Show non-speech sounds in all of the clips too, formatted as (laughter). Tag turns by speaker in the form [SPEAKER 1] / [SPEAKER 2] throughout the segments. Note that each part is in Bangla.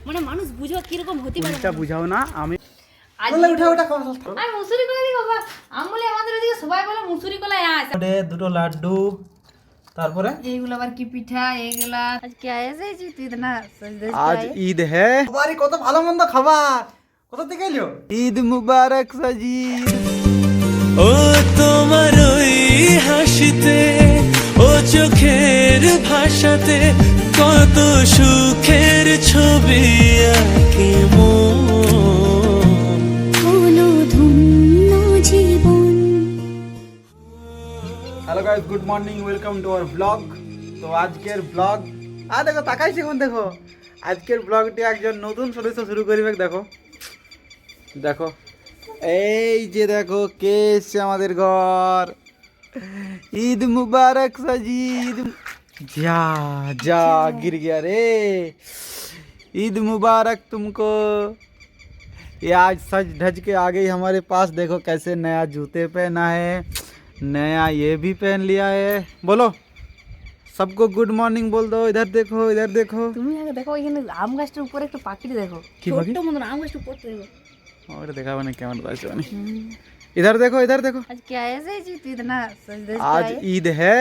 [SPEAKER 1] মানে মানুষ বুঝো কীরকম হতে পারে
[SPEAKER 2] এটা বুঝাও না আমি
[SPEAKER 1] আজ
[SPEAKER 3] উঠা উঠা খাওয়া
[SPEAKER 1] আমি মুসুরি কলা দিই বাবা আমলে আমাদের ওদিকে সবাই বলে মুসুরি আস
[SPEAKER 3] ওটা দুটো লাড্ডু তারপরে?
[SPEAKER 1] এইগুলো আবার কি পিঠা এইগুলা আজকে আয়েছে তুই না
[SPEAKER 2] আজ ঈদ হ্যাঁ।
[SPEAKER 3] বাড়ি কত ভালো মন্দ খাবার। কোথা থেকে এলো?
[SPEAKER 2] ঈদ মুবারক সজিদ।
[SPEAKER 4] চোখের ভাষাতে কত সুখের ছবি আঁকে মন।
[SPEAKER 2] Hello guys good morning welcome to our blog তো আজকের ব্লগ আর দেখো তাকাইছি এখন দেখো। আজকের ব্লগটি একজন নতুন সদস্য শুরু করিবে দেখো। দেখো এই যে দেখো কে এসছে আমাদের ঘর। ঈদ মুবারক সাজি ঈদ যা যা गिर गया रे ईद मुबारक तुमको ये आज सज धज के आ गई हमारे पास देखो कैसे नया जूते पहना है नया ये भी पहन लिया है बोलो सबको गुड मॉर्निंग बोल दो इधर देखो इधर देखो
[SPEAKER 1] তুমি আগে দেখো এখানে আম গাছটার উপরে একটা পাখিটা দেখো
[SPEAKER 2] কি পাখি?
[SPEAKER 1] ছোট্ট মতন আম গাছটা উপর দেখো
[SPEAKER 2] और देखा मैंने क्या मतलब ऐसे नहीं इधर देखो इधर देखो
[SPEAKER 1] আজকে আয়েছে তুই তো না
[SPEAKER 2] आज ईद है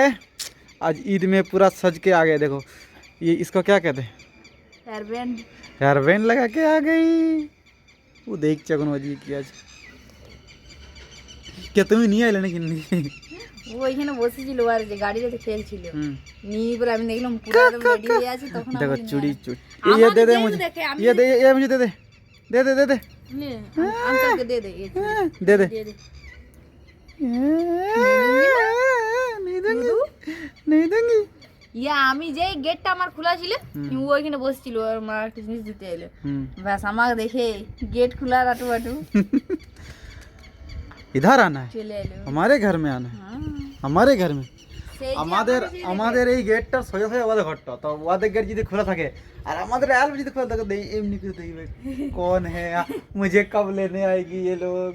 [SPEAKER 2] आज ईद में पूरा सज के आ गए देखो ये इसको क्या कहते हैं
[SPEAKER 1] হেয়ার ব্যান্ড
[SPEAKER 2] हेयर बैंड लगा के आ गई वो देख चकन बजी की आज क्या तुम्हें नहीं आए लेने की
[SPEAKER 1] ও এখানে বসেছিল আর যে গাড়িটাতে খেলছিল
[SPEAKER 2] हम्म
[SPEAKER 1] নিয়ে পরে আমি দেখলাম পুরো একদম রেডি হয়ে আছে তখন
[SPEAKER 2] देखो
[SPEAKER 1] আমি
[SPEAKER 2] चूड़ी चूड़ी
[SPEAKER 1] আমার
[SPEAKER 2] ये दे दे
[SPEAKER 1] যেই
[SPEAKER 2] मुझे
[SPEAKER 1] দেখে, আমি
[SPEAKER 2] ये दे ये मुझे दे दे दे दे दे दे
[SPEAKER 1] নে, আম- আমটাকে দে দে এই চুড়ি
[SPEAKER 2] दे दे
[SPEAKER 1] দিয়ে দে
[SPEAKER 2] नहीं दूंगी नहीं दूंगी
[SPEAKER 1] ইয়া আমি যেই গেটটা আমার খোলা ছিল ও ওইখানে বসছিল আর মা একটা জিনিস দিতে এলো
[SPEAKER 2] हम्म,
[SPEAKER 1] ব্যাস আমাকে দেখে গেট খোলা রাটু বাটু (laughs)
[SPEAKER 2] इधर आना है
[SPEAKER 1] চলে এলো
[SPEAKER 2] हमारे घर में आना है
[SPEAKER 1] হ্যাঁ।
[SPEAKER 2] আমাদের ঘর में
[SPEAKER 1] সেই যে
[SPEAKER 2] আমাদের আমাদের এই গেটটা সোজা সোজা ওদের ঘরটা। তো ওদের গেট যদি খোলা থাকে আর আমাদের অ্যালব যদি খোলা থাকে এমনি করে দেখবে কোন
[SPEAKER 1] হ্যাঁ মুঝে কব লেনে আয়েগি এ
[SPEAKER 2] লোক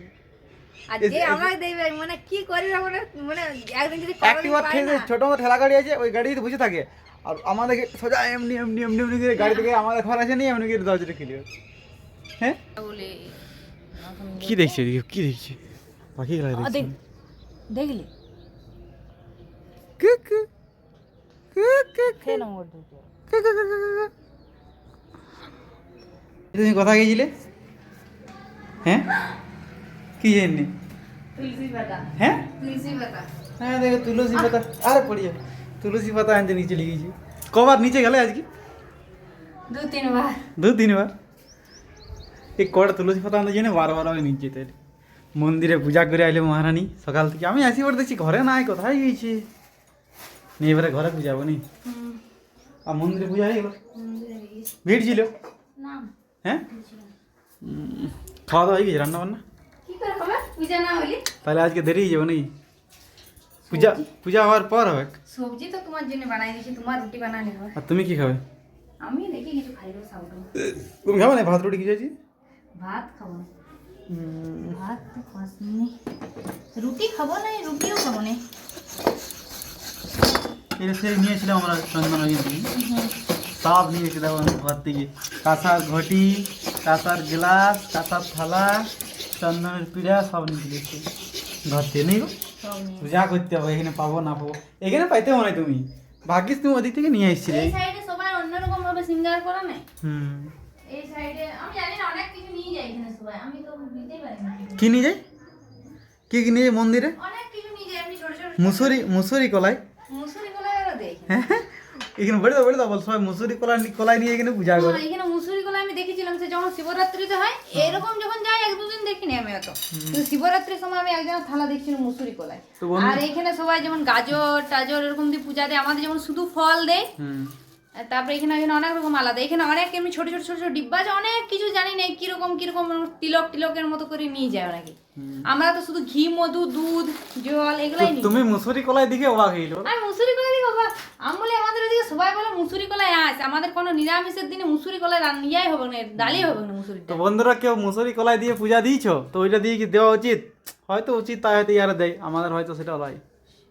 [SPEAKER 2] ঠেলা গাড়ি আছে ওই বসে থাকে। আর সোজা এমনি এমনি এমনি এমনি গাড়ি থেকে আমাদের এমনি হ্যাঁ দেখছি
[SPEAKER 1] দেখলি?
[SPEAKER 2] তুমি কথা গেছিলে? হ্যাঁ? কি জানি
[SPEAKER 1] পাতা।
[SPEAKER 2] হ্যাঁ? হ্যাঁ দেখো তুলসী পাতা। আরে পড়ি যাবে তুলসী পাতা আনতে নিচে লিখেছি। কবার নিচে গেলে আজকে?
[SPEAKER 1] দু তিনবার।
[SPEAKER 2] দু তিনবার? এই কটা তুলসী পাতা আনতে জানি বারবার আমি নিচে যেতে মন্দিরে পূজা করে আইলে মহারানী সকাল থেকে। আমি আসি পরে দেখছি ঘরে নাই কোথায় গিয়েছে? নিয়ে এবারে ঘরে পূজাবো নি আর মন্দিরে পূজা হয়ে গেল ভিড় ছিল
[SPEAKER 1] না
[SPEAKER 2] হ্যাঁ উম, খাওয়া দাওয়া হয়ে গেছে রান্না বান্না
[SPEAKER 1] কি করে হবে পূজা না হইলে
[SPEAKER 2] তাহলে আজকে দেরি হয়ে যাবে নাকি পূজা পূজা হওয়ার পর হবে
[SPEAKER 1] সবজি তো তোমার জন্য বানাই দিয়েছি তোমার রুটি বানালে হবে
[SPEAKER 2] আর তুমি কি খাবে
[SPEAKER 1] আমি দেখি কিছু খাইবো সাউটো
[SPEAKER 2] তুমি খাবে না ভাত রুটি কি চাইছি
[SPEAKER 1] ভাত খাব না ভাত তো খাসনি রুটি খাব না রুটিও খাব না
[SPEAKER 2] সেই নিয়েছিলাম আমরা চন্দন থেকে সব নিয়েছিলাম ঘর থেকে। কাঁসার ঘটি কাঁসার গ্লাস কাঁসার থালা চন্দনের পিড়া সব নিয়ে চলেছি ঘর থেকে নেই গো?
[SPEAKER 1] সব
[SPEAKER 2] করতে হবে এখানে পাবো না পাবো। এখানে পাইতে মনে তুমি। ভাগ্যিস তুমি ওদিক থেকে নিয়ে এসেছিলে।
[SPEAKER 1] এই সাইডে সবাই অন্যরকম ভাবে সিঙ্গার করা নেই?
[SPEAKER 2] হুম।
[SPEAKER 1] এই সাইডে আমি জানি না অনেক কিছু নিয়ে যাই এখানে সবাই। আমি তো পারি না।
[SPEAKER 2] কি নিয়ে যাই কি কি নিয়ে যাই মন্দিরে?
[SPEAKER 1] অনেক কিছু নিয়ে যাই আমি ছোট ছোট
[SPEAKER 2] মুসুরি মুসুরি কলাই
[SPEAKER 1] মুসুরি কলাই আরও দেই
[SPEAKER 2] হ্যাঁ এখানে বলে দাও বলে দাও বল সবাই মুসুরি কলা কলাই নিয়ে এখানে পূজা করে।
[SPEAKER 1] হ্যাঁ, এখানে মুসুরি কলা আমি দেখেছিলাম সে যখন শিবরাত্রিতে হয় এরকম যখন যাই এক দুদিন দেখিনি আমি এত কিন্তু শিবরাত্রির সময় আমি একজন থালা দেখছিলাম মুসুরি কলাই। আর এখানে সবাই যেমন গাজর টাজর এরকম দিয়ে পূজা দেয় আমাদের যেমন শুধু ফল দেয় তারপরে এখানে এখানে অনেক রকম আলাদা। এখানে অনেক এমনি ছোট ছোট ছোট ছোট ডিব্বা আছে অনেক কিছু জানি না কীরকম কীরকম তিলক টিলকের মতো করে নিয়ে যায় নাকি আমরা তো শুধু ঘি মধু দুধ জল এগুলাই নিই।
[SPEAKER 2] তুমি মুসুরি কলাই দিকে অবাক হইল
[SPEAKER 1] আর মুসুরি কলাই দিকে বাবা আমলে আমাদের ওদিকে সবাই বলে মুসুরি কলাই আস আমাদের কোনো নিরামিষের দিনে মুসুরি কলাই রান- ইয়াই হবে না ডালি হবে না মুসুরিটা।
[SPEAKER 2] তো বন্ধুরা কেউ মুসুরি কলাই দিয়ে পূজা দিয়েছ? তো ওইটা দিয়ে কি দেওয়া উচিত? হয়তো উচিত তাই হয়তো ইয়ারা দেয়। আমাদের হয়তো সেটা নয়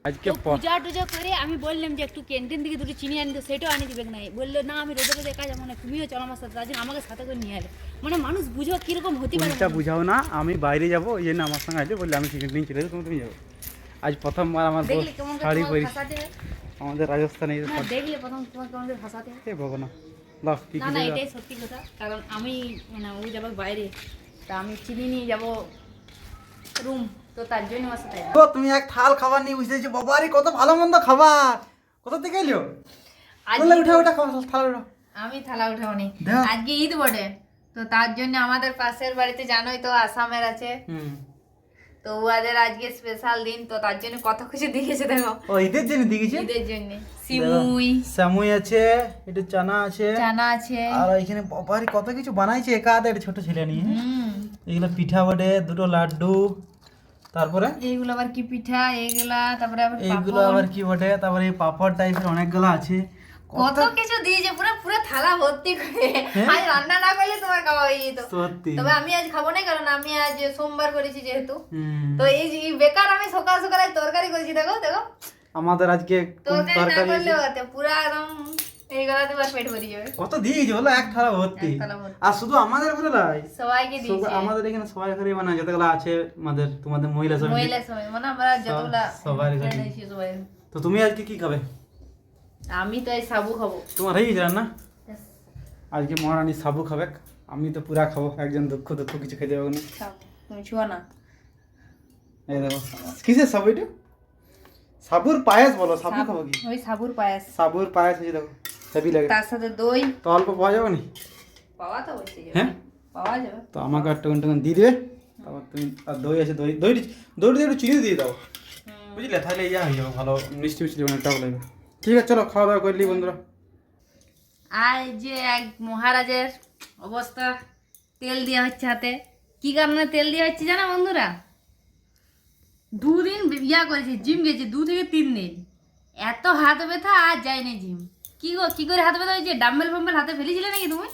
[SPEAKER 2] আজকে
[SPEAKER 5] পূজা টুজা করে আমি বললাম যে একটু ক্যান্টিন থেকে দুটো চিনি আনি তো সেটাও আনি দিবে না বলল না আমি রোদে রোদে কাজ মানে তুমিও চলো আমার সাথে তার আমাকে সাথে করে নিয়ে এলে মানে মানুষ বুঝো কীরকম হতে পারে
[SPEAKER 2] উল্টা বুঝাও না আমি বাইরে যাব ওই জন্য আমার সঙ্গে আছে বললে আমি নিয়ে চলে যাব তুমি তুমি যাব। আজ প্রথমবার আমার শাড়ি
[SPEAKER 1] হয়?
[SPEAKER 2] আমাদের রাজস্থানে
[SPEAKER 1] দেখলে প্রথম তোমাকে করে ফাঁসাতে
[SPEAKER 2] এ ভগবান দাও
[SPEAKER 1] না না এটাই সত্যি কথা। কারণ আমি মানে ও যাবে বাইরে তা আমি চিনি নিয়ে যাব তো তার জন্য আমার সাথে
[SPEAKER 3] তো তুমি এক থাল খাবার নিয়ে বুঝতেছি বাবারে কত ভালো মন্দ খাবার। কোথা থেকে বললে উঠে উঠে থালা উঠা।
[SPEAKER 1] আমি থালা। আজকে ঈদ বটে। তো তার জন্য আমাদের পাশের বাড়িতে জানোই তো আসামের আছে। তো ওদের আজকে স্পেশাল দিন তো তার জন্য কত কিছু দিয়েছে দেখো।
[SPEAKER 3] ও ঈদের জন্য দিয়েছে?
[SPEAKER 1] ঈদের জন্য। সিমুই।
[SPEAKER 3] সামুই আছে একটু চানা আছে।
[SPEAKER 1] চানা আছে।
[SPEAKER 3] আর এখানে বাবারে কত কিছু বানাইছে একা হাতে ছোট ছেলে নিয়ে।
[SPEAKER 1] হুম।
[SPEAKER 3] এগুলো পিঠা বটে দুটো লাড্ডু। তারপরে?
[SPEAKER 1] এইগুলো আবার কি পিঠা এইগুলা তারপরে আবার
[SPEAKER 3] এইগুলো আবার কি বটে? তারপরে এই পাপড় টাইপের অনেকগুলো আছে।
[SPEAKER 1] কত কিছু দিয়েছে পুরো পুরো থালা ভর্তি করে আজ রান্না না করলে তোমার খাওয়া হয়ে যেত
[SPEAKER 3] সত্যি।
[SPEAKER 1] তবে আমি আজ খাব না কারণ আমি আজ সোমবার করেছি যেহেতু। তো এই যে বেকার আমি সকাল সকাল তরকারি করেছি দেখো দেখো।
[SPEAKER 2] আমাদের আজকে
[SPEAKER 1] তরকারি
[SPEAKER 2] তরকারি
[SPEAKER 1] পুরো একদম এই গলাতে বার পেট ভরে যাবে।
[SPEAKER 3] কত দিয়েছে বলো এক থালা ভর্তি।
[SPEAKER 1] এক থালা ভর্তি।
[SPEAKER 3] আর শুধু আমাদের ঘরে নয়
[SPEAKER 1] সবাইকে
[SPEAKER 3] সব- আমাদের এখানে সবাই ঘরে যতগুলো আছে আমাদের তোমাদের মহিলা সমিতি।
[SPEAKER 1] মহিলা সবাই মানে আমরা যতগুলা
[SPEAKER 3] সবার ঘরে।
[SPEAKER 1] সবাই।
[SPEAKER 3] তো তুমি আজকে কি খাবে?
[SPEAKER 1] আমি তো এই সাবু খাব।
[SPEAKER 3] তোমার হয়ে গেছে আজকে মহারানী সাবু খাবে। আমি তো পুরা খাব একজন দুঃখ দুঃখ কিছু খেতে পাবো না।
[SPEAKER 1] তুমি ছুয়া না।
[SPEAKER 3] এই দেখো কিসের সাবু এটা? সাবুর পায়েস বলো সাবু খাব কি?
[SPEAKER 1] ওই সাবুর পায়েস।
[SPEAKER 3] সাবুর পায়েস হয়েছে দেখো। হেভি লাগে।
[SPEAKER 1] তার সাথে দই।
[SPEAKER 3] তো অল্প পাওয়া যাবে না?
[SPEAKER 1] পাওয়া তো অবশ্যই
[SPEAKER 3] হ্যাঁ?
[SPEAKER 1] পাওয়া যাবে।
[SPEAKER 3] তো আমাকে একটা টুকুন দিয়ে দিবে। তারপর তুমি আর দই আছে দই দই দই দিয়ে একটু চিনি দিয়ে দাও। বুঝলে? তাহলে ইয়া হয়ে যাবে ভালো মিষ্টি মিষ্টি অনেকটাও লাগবে। ঠিক আছে চলো খাওয়া দাওয়া করলি বন্ধুরা।
[SPEAKER 1] আর যে এক মহারাজের অবস্থা তেল দেওয়া হচ্ছে হাতে। কি কারণে তেল দেওয়া হচ্ছে জানো বন্ধুরা? দুদিন ইয়া করেছে জিম গেছে দু থেকে তিন দিন। এত হাত ব্যথা আর যায়নি জিম। কি গো কি করে হাত ব্যথা হয়েছে? ডাম্বেল ফাম্বেল হাতে ফেলেছিলে নাকি তুমি?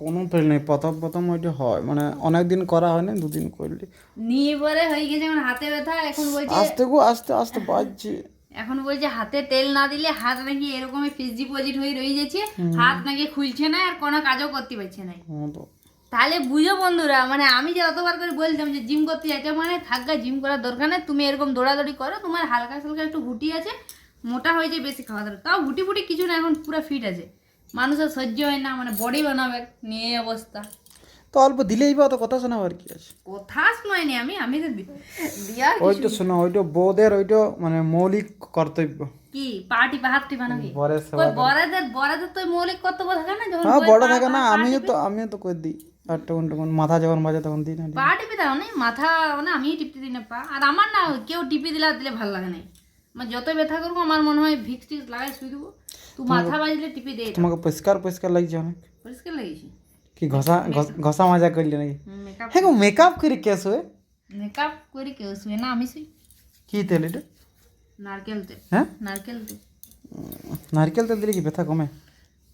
[SPEAKER 2] কোনো ফেল নেই প্রথম প্রথম ওইটা হয়। মানে অনেক দিন করা হয় না দুদিন করলি।
[SPEAKER 1] নিয়ে পরে হয়ে গেছে এখন হাতে ব্যথা এখন বলছে
[SPEAKER 2] আস্তে গো আস্তে আস্তে বাজছে।
[SPEAKER 1] এখন বলছে হাতে তেল না দিলে হাত নাকি এরকমই ফিস ডিপোজিট হয়ে রয়ে যাচ্ছে। হাত নাকি খুলছে না আর কোনো কাজও করতে পারছে না। তাহলে বুঝো বন্ধুরা মানে আমি যে অতবার করে বলতাম যে জিম করতে যাইতে মানে থাকা জিম করার দরকার নেই। তুমি এরকম দৌড়াদৌড়ি করো তোমার হালকা হালকা একটু হুটি আছে মোটা হয়ে যায় বেশি খাওয়া দাওয়া তাও হুটি ফুটি কিছু না এখন পুরো ফিট আছে। মানুষের সহ্য হয় না মানে বডি বানাবে নিয়ে অবস্থা।
[SPEAKER 2] তো অল্প দিলেই বা তো কথা শোনাবার কি আছে।
[SPEAKER 1] কথা শোনাইনি আমি আমি তো দি- দিয়া
[SPEAKER 2] ওইটা শোনো ওইটা বৌদের ওইটা মানে মৌলিক কর্তব্য।
[SPEAKER 1] কি পার্টি বা হাত
[SPEAKER 2] বরের
[SPEAKER 1] বড়দের বড়দের তো মৌলিক কর্তব্য থাকে না যখন
[SPEAKER 2] হ্যাঁ বড় থাকে না আমিও তো আমিও তো করে দিই। আর মাথা যখন বাজে তখন দিই না
[SPEAKER 1] পা টিপে দাও না মাথা মানে আমি টিপতে দিই না পা। আর আমার না কেউ টিপে দিলে আর দিলে ভালো লাগে না আমার যত ব্যথা করব আমার মনে হয় ভিক্স টিক্স লাগাই শুয়ে দেবো তুই মাথা বাজলে টিপে দে এটা।
[SPEAKER 2] তোমাকে পরিষ্কার পরিষ্কার লাগছে অনেক
[SPEAKER 1] পরিষ্কার লাগিয়েছি
[SPEAKER 2] কি ঘষা ঘষ- ঘষা মাজা করলে নাকি
[SPEAKER 1] মেকআপ
[SPEAKER 2] হ্যাঁ গো মেকআপ করে কেস হয়ে
[SPEAKER 1] মেকআপ করে কেউ শুয়ে না আমি শুই
[SPEAKER 2] কি তেল এটা
[SPEAKER 1] নারকেল তেল
[SPEAKER 2] হ্যাঁ
[SPEAKER 1] নারকেল তেল
[SPEAKER 2] নারকেল তেল দিলে কি ব্যথা কমে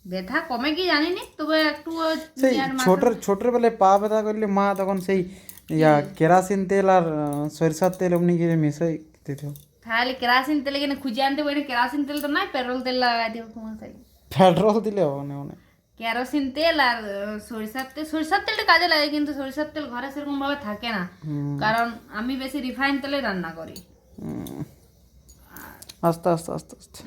[SPEAKER 1] ব্যথা কমে কি জানি না তবে একটু ও
[SPEAKER 2] সেই
[SPEAKER 1] আর মাথা-
[SPEAKER 2] ছোটোর ছোটোর বেলায় পা ব্যথা করলে মা তখন সেই ইয়া কেরাসিন তেল আর আহ, সরিষার তেল অমনি করে মিশাই দিত
[SPEAKER 1] তাহলে কেরাসিন তেলে কিনে খুঁজে আনতে পারি কেরাসিন তেল তো নাই পেট্রোল তেল লাগাই দিব তোমার তাই
[SPEAKER 2] পেট্রোল দিলে হবে না অনেক
[SPEAKER 1] কেরোসিন তেল আর সরিষার তেল সরিষার তেলটা কাজে লাগে কিন্তু সরিষার তেল ঘরে সেরকম ভাবে থাকে না কারণ আমি বেশি রিফাইন তেলে রান্না করি
[SPEAKER 2] আস্তে আস্তে আস্তে আস্তে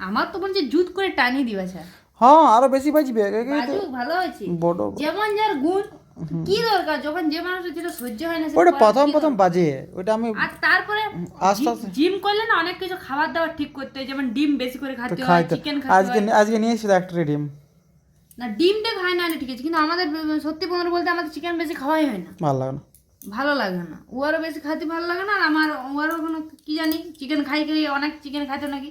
[SPEAKER 1] আমার তো মনে হচ্ছে জুত করে টানি দিবা স্যার
[SPEAKER 2] হ্যাঁ আরও বেশি বাজবে
[SPEAKER 1] ভালো হয়েছে
[SPEAKER 2] বড়
[SPEAKER 1] যেমন যার গুণ কি দরকার? যখন যে মানুষের যেটা সহ্য হয় না
[SPEAKER 2] ওটা প্রথম প্রথম বাজে ওটা আমি
[SPEAKER 1] আর তারপরে
[SPEAKER 2] আস্তে আস্তে
[SPEAKER 1] জিম করলে না অনেক কিছু খাবার দাবার ঠিক করতে হয় যেমন ডিম বেশি করে খাতে হয় চিকেন খাতে
[SPEAKER 2] আজকে আজকে নিয়ে এসেছিল একটা ডিম।
[SPEAKER 1] না ডিমটা খায় না ঠিক আছে কিন্তু আমাদের সত্যি বন্ধু বলতে আমাদের চিকেন বেশি খাওয়াই হয় না।
[SPEAKER 2] ভালো লাগে না।
[SPEAKER 1] ভালো লাগে না। ওয়ারও বেশি খাইতে ভালো লাগে না আর আমার ওয়ারও কোনো কি জানি চিকেন খাই খাই অনেক চিকেন খাইতো নাকি?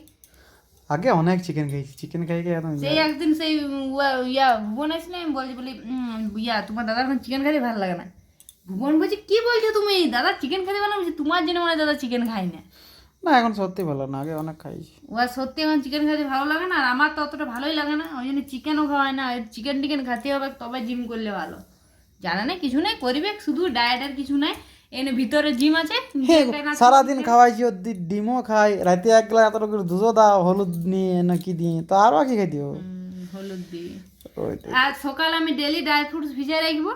[SPEAKER 2] আগে অনেক চিকেন খেয়েছি। চিকেন খাই একদম
[SPEAKER 1] সেই একদিন সেই ইয়া ভুবন আসলে আমি বলছি বলি ইয়া তোমার দাদার এখন চিকেন খাইতে ভালো লাগে না। ভুবন বলছি কি বলছো তুমি? দাদা চিকেন খেতে ভালো বলছি তোমার জন্য মানে দাদা চিকেন খাই না।
[SPEAKER 2] না এখন সত্যি ভালো না আগে অনেক খাইছি।
[SPEAKER 1] ও সত্যি এখন চিকেন খেতে ভালো লাগে না আর আমার তো অতটা ভালোই লাগে না। ওই জন্য চিকেনও খাওয়ায় না চিকেন টিকেন খেতে হবে তবে জিম করলে ভালো। জানে না কিছু নাই করিবে শুধু ডায়েটের কিছু নাই। এনে ভিতরে জিম আছে
[SPEAKER 2] সারাদিন খাওয়াইছি ও দি- ডিমও খাই রাতে এক গ্লাস এত করে দুধও দাও হলুদ নিয়ে না কি দিয়ে তো আরও কি খাই দিও
[SPEAKER 1] হলুদ দিয়ে। আর সকাল আমি ডেলি ড্রাই ফ্রুটস ভিজিয়ে রাখব।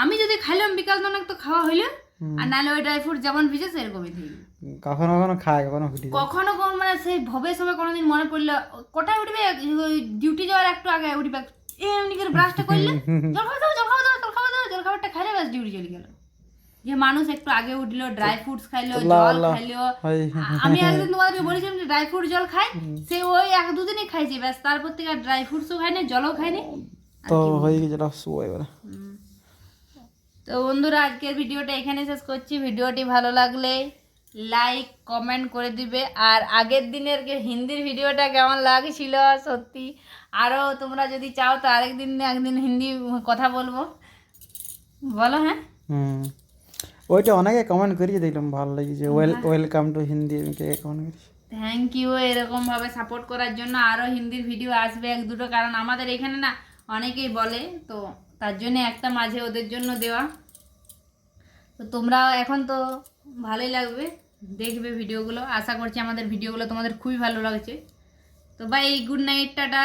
[SPEAKER 1] আমি যদি খাইলাম বিকাল তখন তো খাওয়া হইল আর নাহলে ওই ড্রাই ফ্রুট যেমন ভিজে সেরকমই
[SPEAKER 2] কখনো কখনো খায় কখনো দেয়।
[SPEAKER 1] কখনো মানে সেই ভবের সময় কোনোদিন মনে পড়ল কোটায় উঠবে? ডিউটি যাওয়ার একটু আগে উঠবে। এমনি করে ব্রাশটা করলে জল খাবার দাও জল খাবার দাও জল খাবার দাও জল খাবারটা খাইলে ব্যাস ডিউটি চলে গেল। যে মানুষ একটু আগে উঠল ড্রাই ফ্রুটস খাইলো জল খাইলো। আমি একদিন তোমাদেরকে বলেছিলাম যে ড্রাই ফ্রুট জল খাই সে ওই এক দুদিনই খাইছে ব্যাস তারপর থেকে ড্রাই ফ্রুটসও খাই খায়নি জলও খায়নি
[SPEAKER 2] তো হয়ে গেছিল শুভ এবারে।
[SPEAKER 1] তো বন্ধুরা আজকের ভিডিওটা এখানে শেষ করছি। ভিডিওটি ভালো লাগলে লাইক কমেন্ট করে দিবে। আর আগের দিনের হিন্দির ভিডিওটা কেমন লাগছিল সত্যি। আরও তোমরা যদি চাও তো আরেক দিন একদিন হিন্দি কথা বলব। বলো হ্যাঁ?
[SPEAKER 2] হুম। ওইটা অনেকে কমেন্ট করিয়ে দেখলাম ভালো লেগেছে ওয়েল ওয়েলকাম টু হিন্দি কে কমেন্ট করেছি
[SPEAKER 1] থ্যাংক ইউ এরকমভাবে সাপোর্ট করার জন্য আরও হিন্দির ভিডিও আসবে এক দুটো কারণ আমাদের এখানে না অনেকেই বলে তো তার জন্য একটা মাঝে ওদের জন্য দেওয়া। তো তোমরা এখন তো ভালোই লাগবে দেখবে ভিডিওগুলো আশা করছি আমাদের ভিডিওগুলো তোমাদের খুবই ভালো লাগছে। তো বাই গুড নাইট টাটা।